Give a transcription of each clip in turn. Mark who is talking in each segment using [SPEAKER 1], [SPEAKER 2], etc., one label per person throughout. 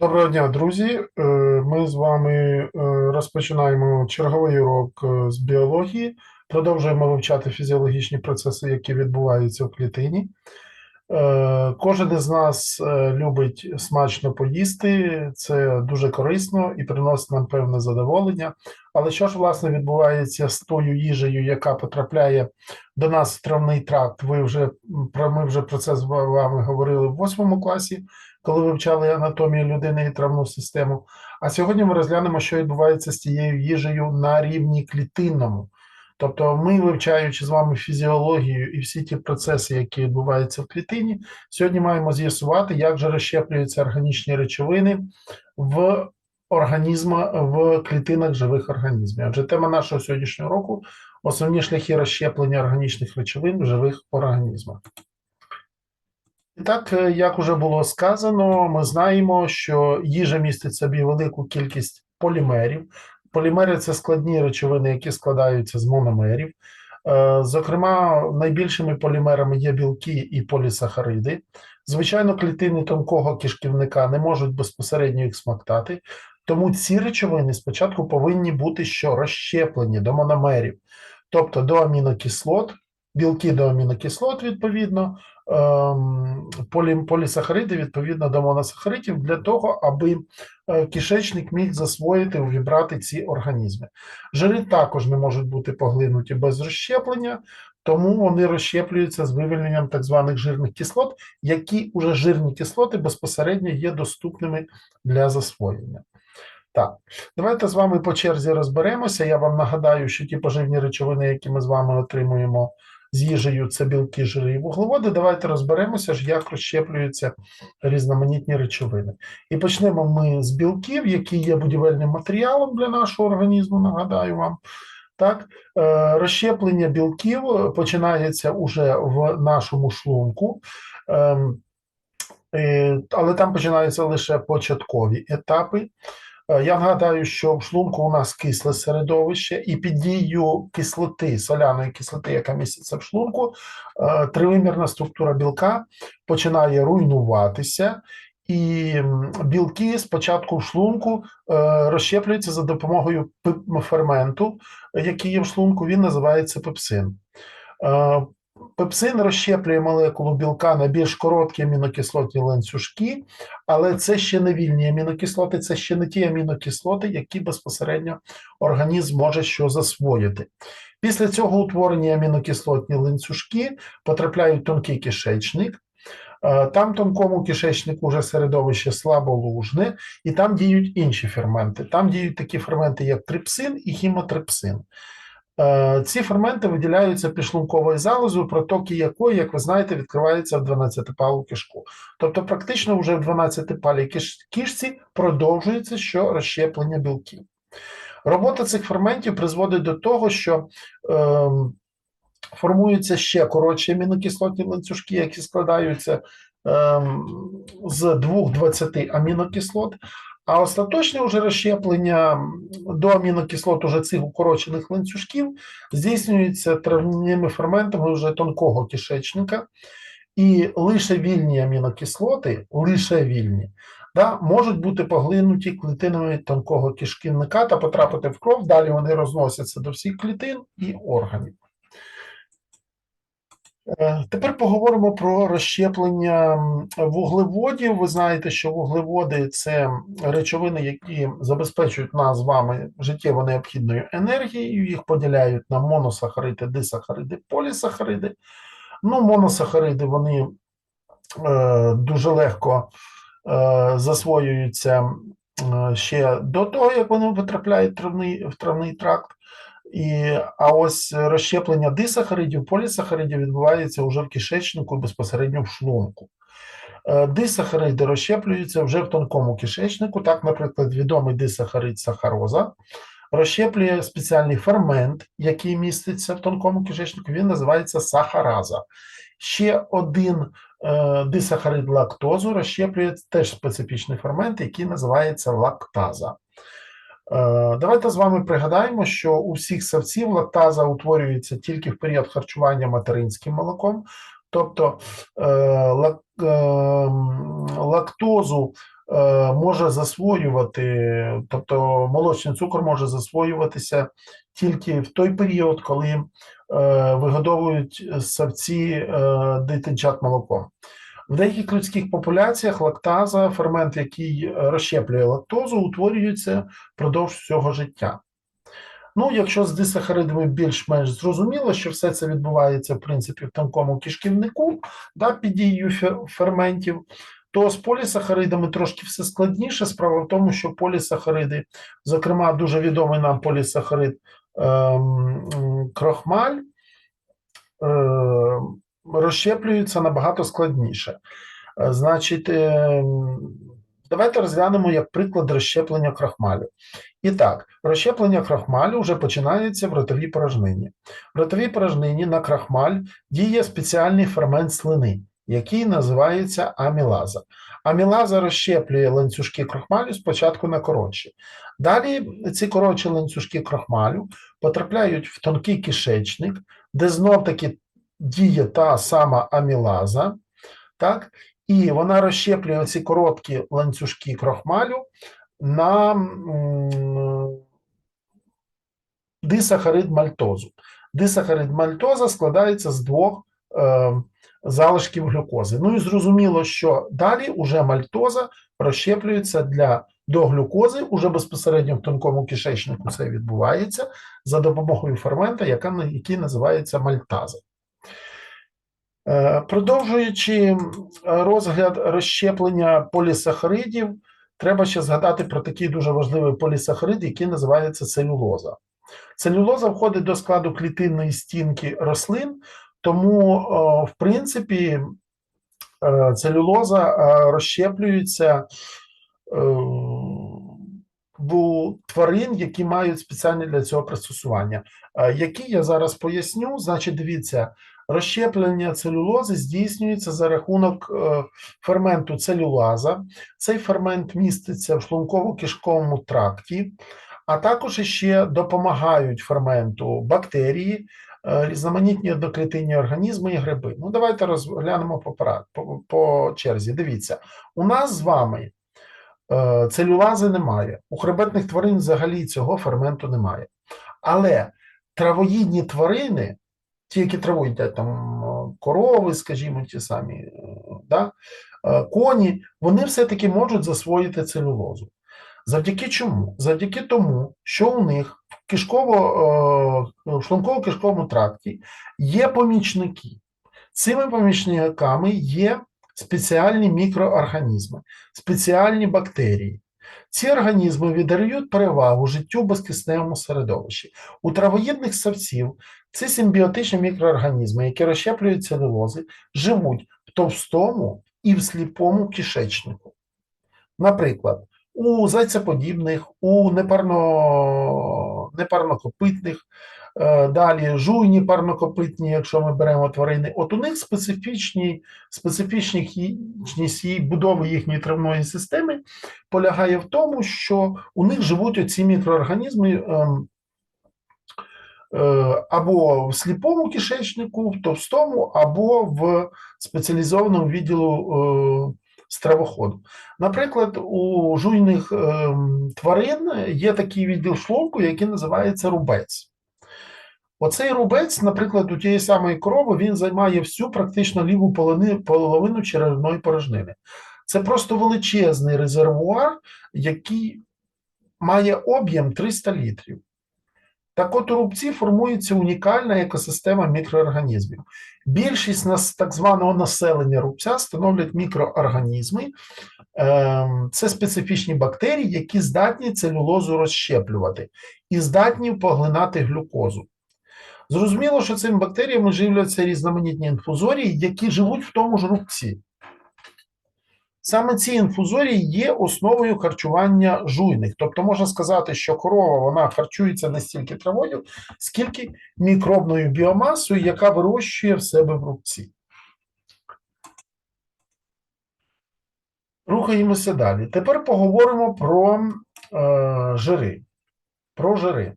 [SPEAKER 1] Доброго дня, друзі. Е, Ми з вами е, розпочинаємо черговий урок е, з біології. Продовжуємо вивчати фізіологічні процеси, які відбуваються в клітині. Е, Кожен із нас е, любить смачно поїсти, це дуже корисно і приносить нам певне задоволення. Але що ж власне відбувається з тою їжею, яка потрапляє до нас в травний тракт? Ви вже про ми вже про це з вами говорили в восьмому класі коли вивчали анатомію людини і травну систему. А сьогодні ми розглянемо, що відбувається з тією їжею на рівні клітинному. Тобто, ми, вивчаючи з вами фізіологію і всі ті процеси, які відбуваються в клітині, сьогодні маємо з'ясувати, як же розщеплюються органічні речовини в організма в клітинах живих організмів. Адже тема нашого сьогоднішнього року основні шляхи розщеплення органічних речовин в живих організмах. І так, е, як уже було сказано, ми знаємо, що їжа містить в собі велику кількість полімерів. Полімери це складні речовини, які складаються з мономерів. Е, Зокрема, найбільшими полімерами є білки і полісахариди. Звичайно, клітини тонкого кишківника не можуть безпосередньо їх смоктати, тому ці речовини спочатку повинні бути що розщеплені до мономерів, тобто до амінокислот, білки до амінокислот, відповідно, ем, полі, полісахариди відповідно до моносахаридів, для того, аби е, кишечник міг засвоїти, увібрати ці організми. Жири також не можуть бути поглинуті без розщеплення, тому вони розщеплюються з вивільненням так званих жирних кислот, які уже жирні кислоти безпосередньо є доступними для засвоєння. Так, давайте з вами по черзі розберемося. Я вам нагадаю, що ті поживні речовини, які ми з вами отримуємо з їжею, це білки, жири і вуглеводи. Давайте розберемося ж, як розщеплюються різноманітні речовини. І почнемо ми з білків, які є будівельним матеріалом для нашого організму, нагадаю вам. Так, е, розщеплення білків починається уже в нашому шлунку. Ем, е, але там починаються лише початкові етапи. Е, Я нагадаю, що в шлунку у нас кисле середовище, і під дією кислоти, соляної кислоти, яка міститься в шлунку, е, тривимірна структура білка починає руйнуватися, і білки спочатку в шлунку е, розщеплюються за допомогою ферменту, який є в шлунку, він називається пепсин. Пепсин розщеплює молекулу білка на більш короткі амінокислотні ланцюжки, але це ще не вільні амінокислоти, це ще не ті амінокислоти, які безпосередньо організм може що засвоїти. Після цього утворені амінокислотні ланцюжки потрапляють в тонкий кишечник. Е, Там тонкому кишечнику вже середовище слаболужне, і там діють інші ферменти. Там діють такі ферменти, як трипсин і хімотрипсин. Е, Ці ферменти виділяються підшлунковою залозою, протоки якої, як ви знаєте, відкриваються в 12-палу кишку. Тобто, практично вже в 12-палій киш- кишці продовжується що розщеплення білків. Робота цих ферментів призводить до того, що ем, формуються ще коротші амінокислотні ланцюжки, які складаються ем, з 2-20 амінокислот. А остаточне вже розщеплення до амінокислот уже цих укорочених ланцюжків здійснюється травними ферментами вже тонкого кишечника, і лише вільні амінокислоти, лише вільні, да, можуть бути поглинуті клітинами тонкого кишківника та потрапити в кров. Далі вони розносяться до всіх клітин і органів. Е, Тепер поговоримо про розщеплення вуглеводів. Ви знаєте, що вуглеводи це речовини, які забезпечують нас з вами життєво необхідною енергією. Їх поділяють на моносахариди, дисахариди, полісахариди. Ну, моносахариди вони е, дуже легко е, засвоюються е, ще до того, як вони потрапляють в травний, в травний тракт. І, а ось розщеплення дисахаридів, полісахаридів відбувається вже в кишечнику безпосередньо в шлунку. Е, Дисахариди розщеплюються вже в тонкому кишечнику. Так, наприклад, відомий дисахарид сахароза розщеплює спеціальний фермент, який міститься в тонкому кишечнику, він називається сахараза. Ще один е, дисахарид лактозу розщеплює теж специфічний фермент, який називається лактаза. Е, Давайте з вами пригадаємо, що у всіх савців лактаза утворюється тільки в період харчування материнським молоком, тобто е, е, лактозу може засвоювати, тобто молочний цукор може засвоюватися тільки в той період, коли вигодовують савці дитинчат молоком. В деяких людських популяціях лактаза, фермент, який е, розщеплює лактозу, утворюється впродовж всього життя. Ну, якщо з дисахаридами більш-менш зрозуміло, що все це відбувається в принципі в тонкому кишківнику да, під дією ферментів, то з полісахаридами трошки все складніше. Справа в тому, що полісахариди, зокрема, дуже відомий нам полісахарид ем, крохмаль, е, розщеплюються набагато складніше. Е, Значить, ем, давайте розглянемо як приклад розщеплення крохмалю. І так, розщеплення крахмалю вже починається в ротовій порожнині. В ротовій порожнині на крахмаль діє спеціальний фермент слини, який називається амілаза. Амілаза розщеплює ланцюжки крахмалю спочатку на коротші. Далі ці коротші ланцюжки крахмалю потрапляють в тонкий кишечник, де знов-таки діє та сама амілаза, так? і вона розщеплює ці короткі ланцюжки крахмалю на дисахарид мальтозу. Дисахарид мальтоза складається з двох е, залишків глюкози. Ну і зрозуміло, що далі уже мальтоза розщеплюється для до глюкози, уже безпосередньо в тонкому кишечнику це відбувається за допомогою фермента, який називається мальтаза. Е, Продовжуючи розгляд розщеплення полісахаридів, треба ще згадати про такий дуже важливий полісахарид, який називається целюлоза. Целюлоза входить до складу клітинної стінки рослин, тому, в принципі, е, целюлоза е, розщеплюється в тварин, які мають спеціальне для цього пристосування. Які я зараз поясню, значить, дивіться, розщеплення целюлози здійснюється за рахунок е, ферменту целюлаза. Цей фермент міститься в шлунково-кишковому тракті, а також ще допомагають ферменту бактерії, е, різноманітні одноклітинні організми і гриби. Ну, давайте розглянемо по, по, по черзі. Дивіться, у нас з вами е, целюлази немає. У хребетних тварин взагалі цього ферменту немає. Але травоїдні тварини, ті, які траву їдять, там е, корови, скажімо, ті самі, е, да, е, коні, вони все-таки можуть засвоїти целюлозу. Завдяки чому? Завдяки тому, що у них в кишково, е, шлунково-кишковому тракті є помічники. Цими помічниками є спеціальні мікроорганізми, спеціальні бактерії. Ці організми віддають перевагу життю в безкисневому середовищі. У травоїдних савців ці симбіотичні мікроорганізми, які розщеплюють целюлози, живуть в товстому і в сліпому кишечнику. Наприклад, у зайцеподібних, у непарно, непарнокопитних, далі жуйні парнокопитні, якщо ми беремо тварини, от у них специфічні, специфічність її будови їхньої травної системи полягає в тому, що у них живуть оці мікроорганізми ем, е, або в сліпому кишечнику, в товстому, або в спеціалізованому відділу е, стравоходу. Наприклад, у жуйних ем, тварин є такий відділ шлунку, який називається рубець. Оцей рубець, наприклад, у тієї самої корови, він займає всю практично ліву половину черевної порожнини. Це просто величезний резервуар, який має об'єм 300 літрів. Так от у рубці формується унікальна екосистема мікроорганізмів. Більшість нас, так званого населення рубця становлять мікроорганізми. Ем, Це специфічні бактерії, які здатні целюлозу розщеплювати і здатні поглинати глюкозу. Зрозуміло, що цими бактеріями живляться різноманітні інфузорії, які живуть в тому ж рубці. Саме ці інфузорії є основою харчування жуйних. Тобто можна сказати, що корова вона харчується не стільки травою, скільки мікробною біомасою, яка вирощує в себе в рубці. Рухаємося далі. Тепер поговоримо про е, жири. Про жири.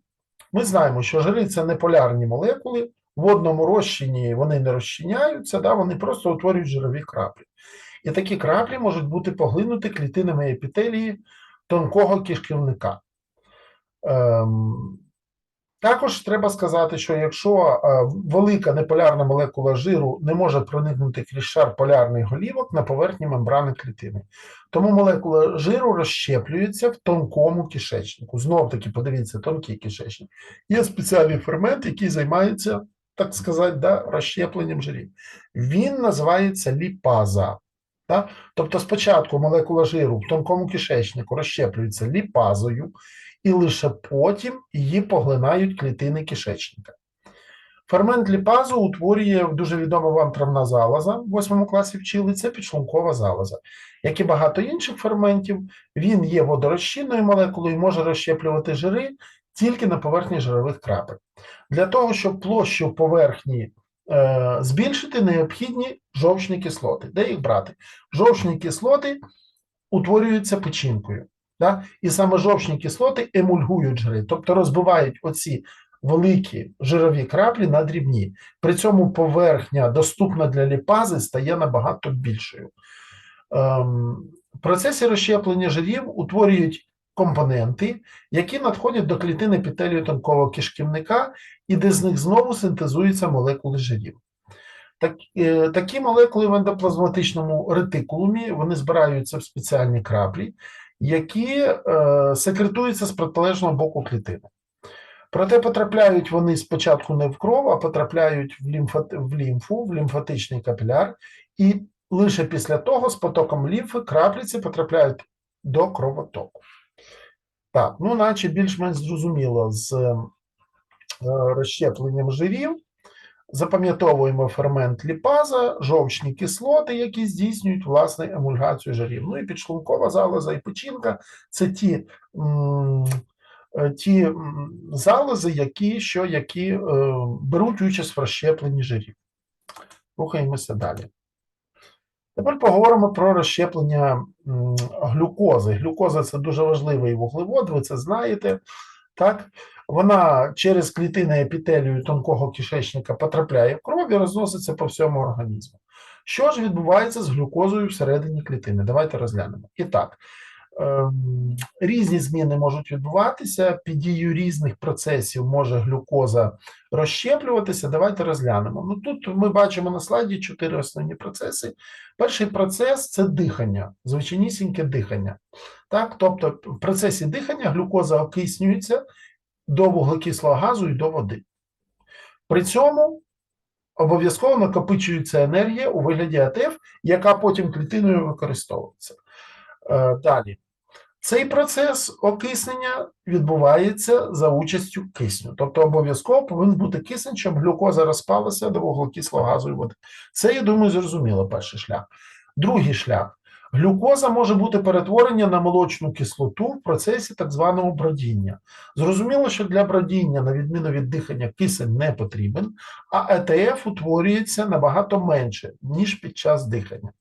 [SPEAKER 1] Ми знаємо, що жири це неполярні молекули. В водному розчині вони не розчиняються, да, вони просто утворюють жирові краплі. І такі краплі можуть бути поглинуті клітинами епітелії тонкого кишківника. Ем, також треба сказати, що якщо е, велика неполярна молекула жиру не може проникнути крізь шар полярних голівок на поверхні мембрани клітини, тому молекула жиру розщеплюється в тонкому кишечнику. Знов таки, подивіться, тонкий кишечник. Є спеціальний фермент, який займається, так сказати, да, розщепленням жирів. Він називається ліпаза. Да? Тобто спочатку молекула жиру в тонкому кишечнику розщеплюється ліпазою, і лише потім її поглинають клітини кишечника. Фермент ліпазу утворює дуже відома вам травна залоза, в 8 класі вчили, це підшлункова залоза. Як і багато інших ферментів, він є водорозчинною молекулою і може розщеплювати жири тільки на поверхні жирових крапель. Для того, щоб площу поверхні е, збільшити, необхідні жовчні кислоти. Де їх брати? Жовчні кислоти утворюються печінкою. Да? І саме жовчні кислоти емульгують жири, тобто розбивають оці великі жирові краплі на дрібні. При цьому поверхня, доступна для ліпази, стає набагато більшою. Ем, в процесі розщеплення жирів утворюють компоненти, які надходять до клітин епітелію тонкого кишківника, і де з них знову синтезуються молекули жирів. Так, е, такі молекули в ендоплазматичному ретикулумі вони збираються в спеціальні краплі, які е, секретуються з протилежного боку клітини. Проте потрапляють вони спочатку не в кров, а потрапляють в, лімфат, в лімфу, в лімфатичний капіляр, і лише після того з потоком лімфи крапліці потрапляють до кровотоку. Так, ну, наче більш-менш зрозуміло з е, розщепленням жирів. Запам'ятовуємо фермент ліпаза, жовчні кислоти, які здійснюють власне емульгацію жирів. Ну і підшлункова залоза і печінка це ті, е, ті залози, які, що, які е, беруть участь в розщепленні жирів. Рухаємося далі. Тепер поговоримо про розщеплення глюкози. Глюкоза це дуже важливий вуглевод, ви це знаєте. Так? Вона через клітини епітелію тонкого кишечника потрапляє в кров і розноситься по всьому організму. Що ж відбувається з глюкозою всередині клітини? Давайте розглянемо. І так, ем, різні зміни можуть відбуватися, під дією різних процесів може глюкоза розщеплюватися. Давайте розглянемо. Ну, тут ми бачимо на слайді чотири основні процеси. Перший процес це дихання, звичайнісіньке дихання. Так? Тобто, в процесі дихання глюкоза окиснюється до вуглекислого газу і до води. При цьому обов'язково накопичується енергія у вигляді АТФ, яка потім клітиною використовується. Е, Далі. Цей процес окиснення відбувається за участю кисню. Тобто обов'язково повинен бути кисень, щоб глюкоза розпалася до вуглекислого газу і води. Це, я думаю, зрозуміло перший шлях. Другий шлях. Глюкоза може бути перетворення на молочну кислоту в процесі так званого бродіння. Зрозуміло, що для бродіння, на відміну від дихання, кисень не потрібен, а ЕТФ утворюється набагато менше, ніж під час дихання.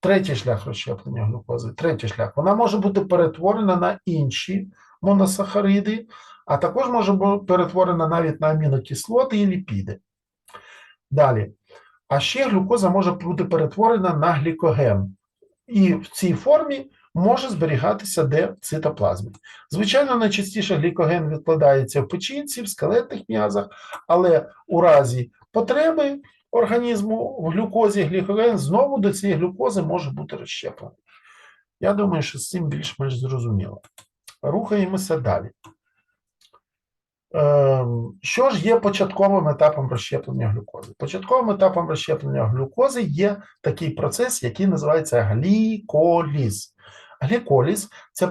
[SPEAKER 1] Третій шлях розщеплення глюкози. Третій шлях. Вона може бути перетворена на інші моносахариди, а також може бути перетворена навіть на амінокислоти і ліпіди. Далі. А ще глюкоза може бути перетворена на глікоген. І в цій формі може зберігатися де в цитоплазмі. Звичайно, найчастіше глікоген відкладається в печінці, в скелетних м'язах, але у разі потреби організму в глюкозі глікоген знову до цієї глюкози може бути розщеплений. Я думаю, що з цим більш-менш зрозуміло. Рухаємося далі. Ем, Що ж є початковим етапом розщеплення глюкози? Початковим етапом розщеплення глюкози є такий процес, який називається гліколіз. Гліколіз це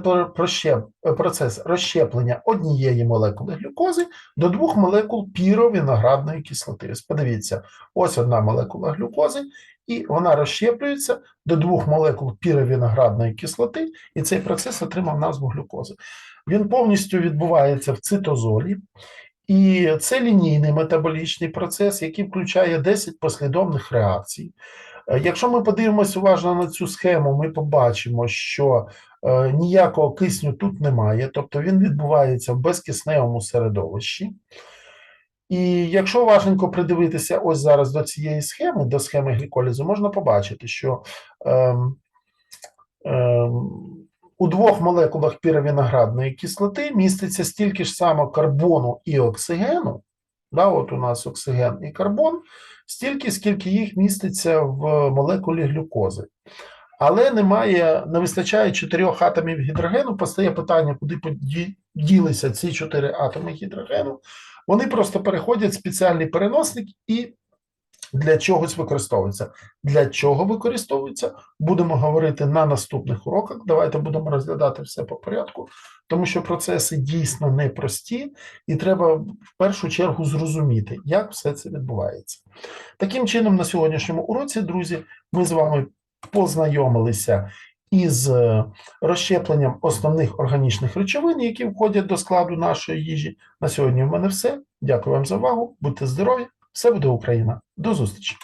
[SPEAKER 1] процес розщеплення однієї молекули глюкози до двох молекул піровіноградної кислоти. Ось подивіться, ось одна молекула глюкози, і вона розщеплюється до двох молекул піровіноградної кислоти, і цей процес отримав назву глюкози. Він повністю відбувається в цитозолі, і це лінійний метаболічний процес, який включає 10 послідовних реакцій. Е, Якщо ми подивимося уважно на цю схему, ми побачимо, що е, ніякого кисню тут немає, тобто він відбувається в безкисневому середовищі. І якщо уважненько придивитися ось зараз до цієї схеми, до схеми гліколізу, можна побачити, що ем, ем, у двох молекулах піровіноградної кислоти міститься стільки ж само карбону і оксигену. Да, от у нас оксиген і карбон, стільки, скільки їх міститься в молекулі глюкози. Але немає, не вистачає чотирьох атомів гідрогену. Постає питання, куди поді- ділися ці чотири атоми гідрогену. Вони просто переходять в спеціальний переносник і для чогось використовуються. Для чого використовуються? Будемо говорити на наступних уроках. Давайте будемо розглядати все по порядку, тому що процеси дійсно непрості, і треба в першу чергу зрозуміти, як все це відбувається. Таким чином, на сьогоднішньому уроці, друзі, ми з вами познайомилися із е, розщепленням основних органічних речовин, які входять до складу нашої їжі. На сьогодні в мене все. Дякую вам за увагу. Будьте здорові! Все буде Україна. До зустрічі!